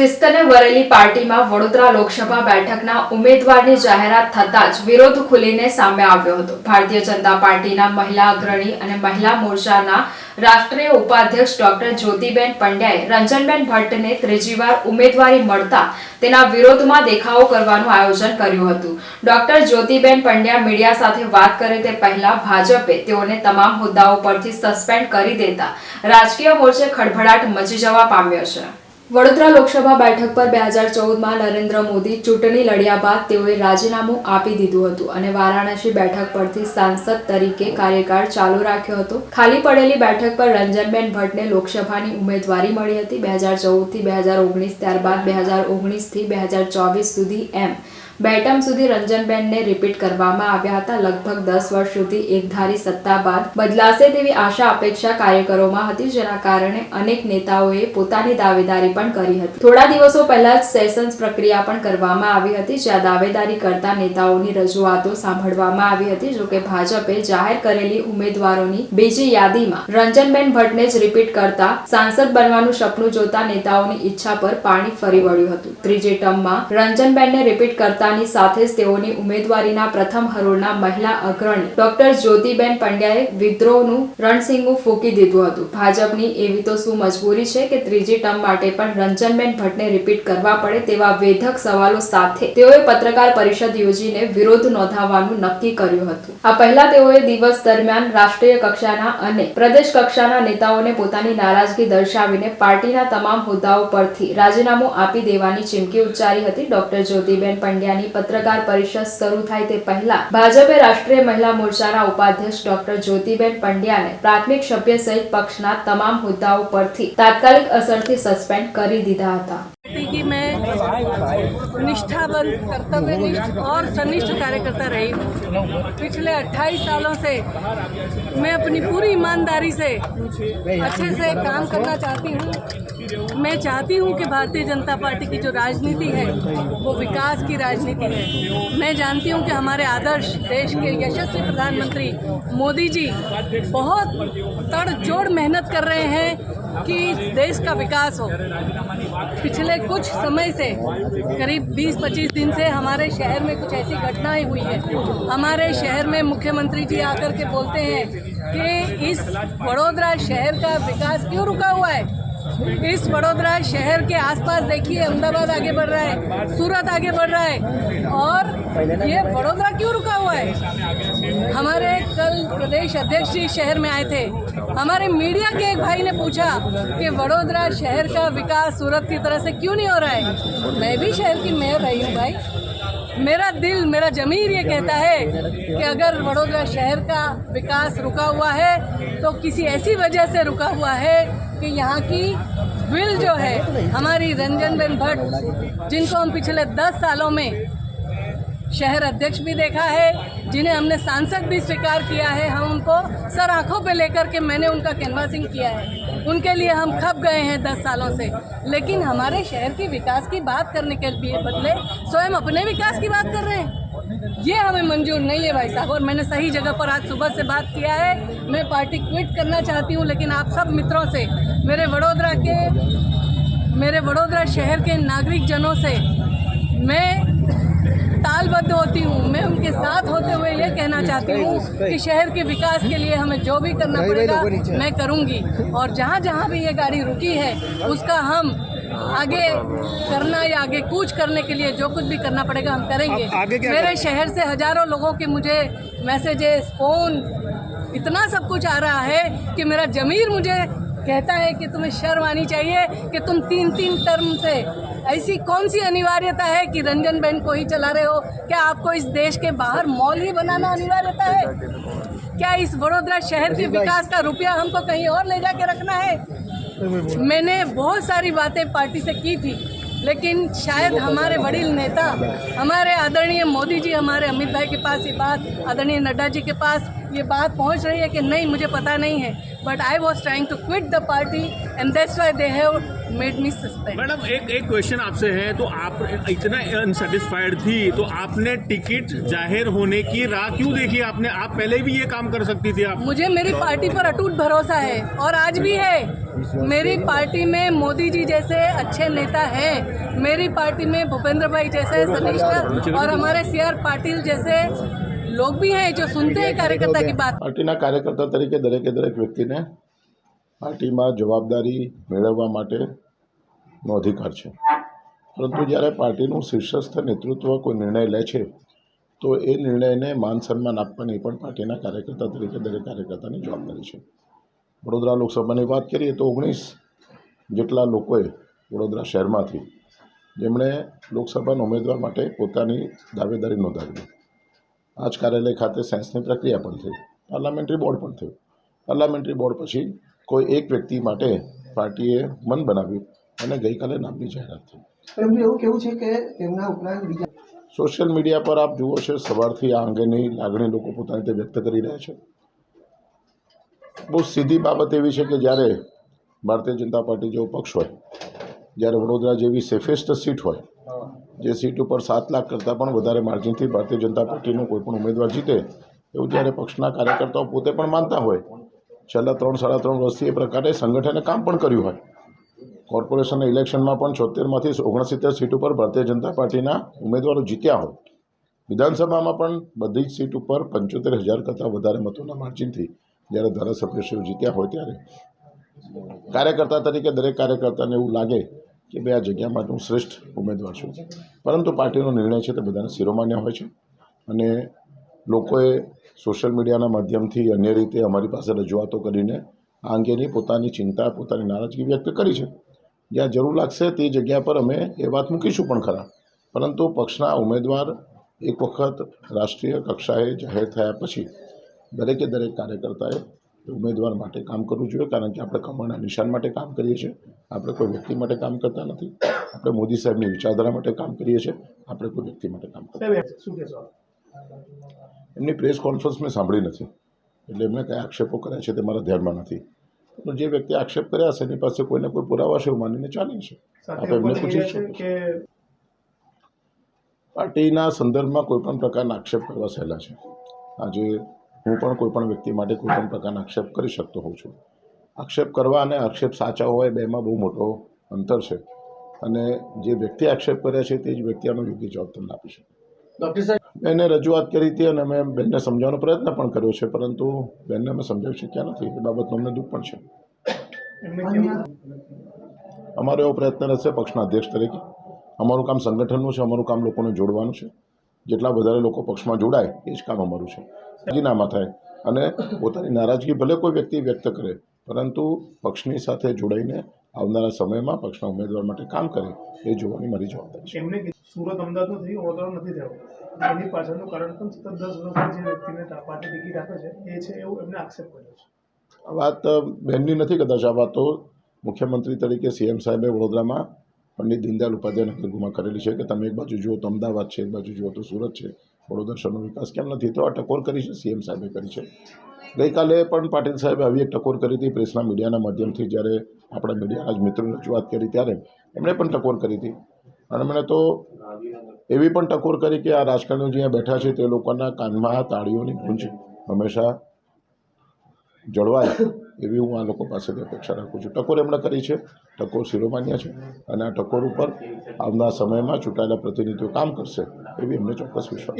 શિસ્તને વરેલી પાર્ટીમાં વડોદરા લોકસભા બેઠકના ઉમેદવારની જાહેરાત થતાં જ વિરોધ ખુલીને સામે આવ્યો હતો. ભારતીય જનતા પાર્ટીના મહિલા અગ્રણી અને મહિલા મોરચાના રાષ્ટ્રીય ઉપાધ્યક્ષ ડોક્ટર જ્યોતિબેન પંડ્યાએ રંજનબેન ભટ્ટને ત્રીજીવાર ઉમેદવારી મળતા તેના વિરોધમાં દેખાવો કરવાનું આયોજન કર્યું હતું. ડોક્ટર જ્યોતિબેન પંડ્યા મીડિયા સાથે વાત કરે તે પહેલા ભાજપે તેઓને તમામ હોદ્દાઓ પરથી સસ્પેન્ડ કરી દેતા. રાજકીય મોરચે ખળભળાટ મચી જવા પામ્યો છે. વડોદરા લોકસભા બેઠક પર બે હજાર ચૌદમાં નરેન્દ્ર મોદી ચૂંટણી લડ્યા બાદ તેઓએ રાજીનામું આપી દીધું હતું અને વારાણસી બેઠક પરથી સાંસદ તરીકે કાર્યકાળ ચાલુ રાખ્યો હતો. ખાલી પડેલી બેઠક પર રંજનબેન ભટ્ટને લોકસભાની ઉમેદવારી મળી હતી. બે હજાર ચૌદથી બે હજાર ઓગણીસ ત્યારબાદ બે હજાર ઓગણીસથી બે હજાર ચોવીસ સુધી એમ બે ટર્મ સુધી રંજનબેનને રિપીટ કરવામાં આવ્યા હતા. લગભગ દસ વર્ષ સુધી એકધારી સત્તા બાદ બદલાશે તેવી આશા અપેક્ષા કાર્યકરોમાં હતી, જેના કારણે અનેક નેતાઓએ પોતાની દાવેદારી પણ કરી હતી. થોડા દિવસો પહેલા જ સેશન્સ પ્રક્રિયા પણ કરવામાં આવી હતી, જ્યાં દાવેદારી કરતા નેતાઓની રજૂઆતો સાંભળવામાં આવી હતી, જોકે ભાજપે જાહેર કરેલી ઉમેદવારોની બીજી યાદીમાં રંજનબેન ભટ્ટને જ રિપીટ કરતા સાંસદ બનવાનું સપનું જોતા નેતાઓની ઈચ્છા પર પાણી ફરી વળ્યું હતું. ત્રીજી ટર્મમાં રંજનબેનને રિપીટ કરતાની સાથે જ તેઓની ઉમેદવારીના પ્રથમ હરોળના મહિલા અગ્રણી ડોક્ટર જ્યોતિબેન પંડ્યાએ વિદ્રોહનું રણસિંગું ફૂંકી દીધું હતું. ભાજપની એવી તો શું મજબૂરી છે કે ત્રીજી ટર્મ માટે પણ રંજનબેન ભટ્ટને રિપીટ કરવા પડે તેવા વેધક સવાલો સાથે તેઓએ પત્રકાર પરિષદ યોજીને વિરોધ નોંધાવવાનું નક્કી કર્યું હતું. આ પહેલા તેઓએ દિવસ દરમિયાન રાષ્ટ્રીય કક્ષાના અને પ્રદેશ કક્ષાના નેતાઓને પોતાની નારાજગી દર્શાવીને પાર્ટીના તમામ હોદ્દાઓ પરથી રાજીનામું આપી દેવાની ચીમકી ઉચ્ચારી હતી ડોક્ટર જ્યોતિબેન પંડ્યાની પત્રકાર પરિષદ શરૂ થાય તે પહેલા ભાજપે રાષ્ટ્રીય મહિલા મોરચાના ઉપાધ્યક્ષ ડોક્ટર જ્યોતિબેન પંડ્યાને પ્રાથમિક સભ્ય સહિત પક્ષના તમામ હોદ્દાઓ પરથી તાત્કાલિક અસરથી સસ્પેન્ડ કરી દીધા હતા. निष्ठाबंद कर्तव्यनिष्ठ और सनिष्ठ कार्यकर्ता रही। हूँ पिछले 28 सालों से मैं अपनी पूरी ईमानदारी से अच्छे से काम करना चाहती हूँ। मैं चाहती हूँ कि भारतीय जनता पार्टी की जो राजनीति है, वो विकास की राजनीति है। मैं जानती हूँ कि हमारे आदर्श देश के यशस्वी प्रधानमंत्री मोदी जी बहुत तड़जोड़ मेहनत कर रहे हैं कि देश का विकास हो। पिछले कुछ समय से, करीब 20-25 दिन से हमारे शहर में कुछ ऐसी घटनाएँ हुई है। हमारे शहर में मुख्यमंत्री जी आकर के बोलते हैं कि इस वडोदरा शहर का विकास क्यों रुका हुआ है? इस वडोदरा शहर के आसपास देखिए, अहमदाबाद आगे बढ़ रहा है, सूरत आगे बढ़ रहा है, और ये वडोदरा क्यों रुका हुआ है? हमारे कल प्रदेश अध्यक्ष जी शहर में आए थे। हमारे मीडिया के एक भाई ने पूछा कि वडोदरा शहर का विकास सूरत की तरह से क्यों नहीं हो रहा है? मैं भी शहर की मेयर रही हूँ भाई। मेरा दिल मेरा जमीर ये कहता है कि अगर वडोदरा शहर का विकास रुका हुआ है तो किसी ऐसी वजह से रुका हुआ है कि यहाँ की विल जो है हमारी रंजन बेन भट्ट जिनको हम पिछले दस सालों में शहर अध्यक्ष भी देखा है, जिन्हें हमने सांसद भी स्वीकार किया है। हम उनको सर आँखों पे लेकर के मैंने उनका कैनवासिंग किया है। उनके लिए हम खप गए हैं दस सालों से। लेकिन हमारे शहर की विकास की बात करने के लिए बदले स्वयं अपने विकास की बात कर रहे हैं। ये हमें मंजूर नहीं है भाई साहब। और मैंने सही जगह पर आज सुबह से बात किया है। मैं पार्टी क्विट करना चाहती हूँ, लेकिन आप सब मित्रों से, मेरे वडोदरा के, मेरे वडोदरा शहर के नागरिक जनों से, मैं तालबद्ध होती हूँ। मैं उनके साथ होते हुए ये कहना चाहती हूँ कि शहर के विकास के लिए हमें जो भी करना पड़ेगा मैं करूँगी। और जहाँ जहाँ भी ये गाड़ी रुकी है उसका हम आगे करना या आगे कूच करने के लिए जो कुछ भी करना पड़ेगा हम करेंगे। आगे क्या मेरे शहर से हज़ारों लोगों के मुझे मैसेजेस फ़ोन इतना सब कुछ आ रहा है कि मेरा जमीर मुझे कहता है कि तुम्हें शर्म आनी चाहिए कि तुम तीन तीन टर्म से ऐसी कौन सी अनिवार्यता है कि रंजन बहन को ही चला रहे हो? क्या आपको इस देश के बाहर मॉल ही बनाना अनिवार्यता है? क्या इस वडोदरा शहर के विकास का रुपया हमको कहीं और ले जाके रखना है? मैंने बहुत सारी बातें पार्टी से की थी। लेकिन शायद हमारे वडील नेता हमारे आदरणीय मोदी जी हमारे अमित भाई के पास ये बात आदरणीय नड्डा जी के पास ये बात पहुँच रही है कि नहीं मुझे पता नहीं है। But I was trying to quit the party and that's why they have made me suspend madam एक एक क्वेश्चन आपसे है तो आप इतना अनसेटिस्फाइड थी तो आपने टिकट ज़ाहिर होने की राह क्यों देखी? आपने आप पहले भी ये काम कर सकती थी आप। मुझे मेरी पार्टी पर अटूट भरोसा है और आज भी है। मेरी पार्टी में मोदी जी जैसे अच्छे नेता हैं मेरी पार्टी में भूपेंद्र भाई जैसे सनिष्ठ और हमारे सी आर पाटिल जैसे लोग भी हैं जो सुनते हैं कार्यकर्ता की बात પાર્ટીના કાર્યકર્તા તરીકે દરેકે દરેક વ્યક્તિને પાર્ટીમાં જવાબદારી મેળવવા માટેનો અધિકાર છે પરંતુ જ્યારે પાર્ટીનું શીર્ષસ્થ નેતૃત્વ કોઈ નિર્ણય લે છે તો એ નિર્ણયને માન સન્માન આપવાની પણ પાર્ટીના કાર્યકર્તા તરીકે દરેક કાર્યકર્તાની જવાબદારી છે વડોદરા લોકસભાની વાત કરીએ તો ઓગણીસ જેટલા લોકોએ વડોદરા શહેરમાંથી જેમણે લોકસભાના ઉમેદવાર માટે પોતાની દાવેદારી નોંધાવી આ જ કાર્યાલય ખાતે સાયન્સની પ્રક્રિયા પણ થઈ. પાર્લામેન્ટરી બોર્ડ પણ થયું. પાર્લામેન્ટરી બોર્ડ પછી કોઈ એક વ્યક્તિ માટે પાર્ટીએ મન બનાવ્યું અને ગઈકાલે નામની જાહેરાત થઈ. પરંતુ એવું કેવું છે કે તેમના ઉપરાંત બીજા સોશિયલ મીડિયા પર આપ જુઓ છો સવારથી આ અંગેની લાગણી લોકો પોતાની રીતે વ્યક્ત કરી રહ્યા છે. બહુ સીધી બાબત એવી છે કે જ્યારે ભારતીય જનતા પાર્ટી જેવો પક્ષ હોય, જ્યારે વડોદરા જેવી સેફેસ્ટ સીટ હોય, જે સીટ ઉપર સાત લાખ કરતાં પણ વધારે માર્જિનથી ભારતીય જનતા પાર્ટીનો કોઈપણ ઉમેદવાર જીતે, એવું જ્યારે પક્ષના કાર્યકર્તાઓ પોતે પણ માનતા હોય, છેલ્લા ત્રણ, સાડા ત્રણ વર્ષથી એ પ્રકારે સંગઠને કામ પણ કર્યું હોય. કોર્પોરેશનના ઇલેક્શનમાં પણ છોતેરમાંથી ઓગણસિત્તેર સીટ ઉપર ભારતીય જનતા પાર્ટીના ઉમેદવારો જીત્યા હોય. વિધાનસભામાં પણ બધી જ સીટ ઉપર પંચોતેર હજાર કરતાં વધારે મતોના માર્જિનથી જ્યારે ધારાસભ્યશ્રીઓ જીત્યા હોય ત્યારે. કાર્યકર્તા તરીકે દરેક કાર્યકર્તાને એવું લાગે કે બે આ જગ્યા માટે હું શ્રેષ્ઠ ઉમેદવાર છું. પરંતુ પાર્ટીનો નિર્ણય છે તે બધાને શિરોમાન્ય હોય છે. અને લોકોએ સોશિયલ મીડિયાના માધ્યમથી અન્ય રીતે અમારી પાસે રજૂઆતો કરીને આ અંગેની પોતાની ચિંતા, પોતાની નારાજગી વ્યક્ત કરી છે. જ્યાં જરૂર લાગશે તે જગ્યા પર અમે એ વાત મૂકીશું પણ ખરા. પરંતુ પક્ષના ઉમેદવાર એક વખત રાષ્ટ્રીય કક્ષાએ જાહેર થયા પછી દરેકે દરેક કાર્યકર્તાએ ઉમેદવાર માટે કામ કરવું જોઈએ કારણ કે આપણે કમળના નિશાન માટે કામ કરીએ છીએ. આપણે કોઈ વ્યક્તિ માટે કામ કરતા નથી. આપણે મોદી સાહેબની વિચારધારા માટે કામ કરીએ છીએ. આપણે કોઈ વ્યક્તિ માટે કામ કરતા એમની પ્રેસ કોન્ફરન્સ મેં સાંભળી નથી. એટલે એમણે કયા આક્ષેપો કર્યા છે તે મારા ધ્યાનમાં નથી. તો જે વ્યક્તિ આક્ષેપ કર્યા છે એની પાસે કોઈને કોઈ પુરાવા છે એવું માનીને ચાલીએ છે આપણે એમને પૂછી છીએ. પાર્ટીના સંદર્ભમાં કોઈ પણ પ્રકારના આક્ષેપ કરવા સહેલા છે. આજે હું પણ કોઈ પણ વ્યક્તિ માટે કોઈ પણ પ્રકારના આક્ષેપ કરી શકતો હોઉં છું. આક્ષેપ કરવા અને આક્ષેપ સાચા હોય બેમાં બહુ મોટો અંતર છે. અને જે વ્યક્તિ આક્ષેપ કર્યા છે તે જ વ્યક્તિ આનો યોગ્ય જવાબ તમને આપી શકે. ડૉક્ટર સાહેબ. એને રજૂઆત કરી હતી અને મેં બેનને સમજાવવાનો પ્રયત્ન પણ કર્યો છે પરંતુ બેનને અમે સમજાવી શક્યા નથી. એ બાબતનો અમને દુઃખ પણ છે. અમારો એવો પ્રયત્ન રહેશે પક્ષના અધ્યક્ષ તરીકે. અમારું કામ સંગઠનનું છે અમારું કામ લોકોને જોડવાનું છે. જેટલા વધારે લોકો પક્ષમાં જોડાય એ જ કામ અમારું છે. રાજીનામા થાય. અને પોતાની નારાજગી ભલે કોઈ વ્યક્તિ વ્યક્ત કરે પરંતુ પક્ષની સાથે જોડાઈને આવનારા સમયમાં પક્ષના ઉમેદવાર માટે કામ કરે એ જોવાની મારી જવાબદારી છે. એમને સુરત અમદાવાદનું થયું વડોદરા નથી થયો. એની પાછળનું કારણ પણ સતત દસ વર્ષથી જે વ્યક્તિને પાર્ટી ટિકિટ આપે છે એ છે એવું એમને આક્ષેપ કર્યો છે. આ વાત બહેનની નથી કદાચ આ વાત તો મુખ્યમંત્રી તરીકે સીએમ સાહેબે વડોદરામાં પંડિત દીનદયાલ ઉપાધ્યાય નગરગુમાં કરેલી છે કે તમે એક બાજુ જુઓ તો અમદાવાદ છે, એક બાજુ જુઓ તો સુરત છે. વડોદરા શહેરનો વિકાસ કેમ નથી? તો આ ટકોર કરી છે સીએમ સાહેબે કરી છે. ગઈકાલે પણ પાટીલ સાહેબે આવી એક ટકોર કરી હતી પ્રેસના મીડિયાના માધ્યમથી જ્યારે આપણા મીડિયાના જ મિત્રોને રજૂઆત કરી ત્યારે એમણે પણ ટકોર કરી હતી. અને મને તો એવી પણ ટકોર કરી કે આ રાજકારણીઓ જ્યાં બેઠા છે તે લોકોના કાનમાં તાળીઓની ગુંજ હંમેશા જળવાય એવી હું આ લોકો પાસેથી અપેક્ષા રાખું છું. ટકોર એમણે કરી છે. ટકોર શિરોમાન્ય છે અને આ ટકોર ઉપર આવનાર સમયમાં ચૂંટાયેલા પ્રતિનિધિઓ કામ કરશે એવી એમને ચોક્કસ વિશ્વાસ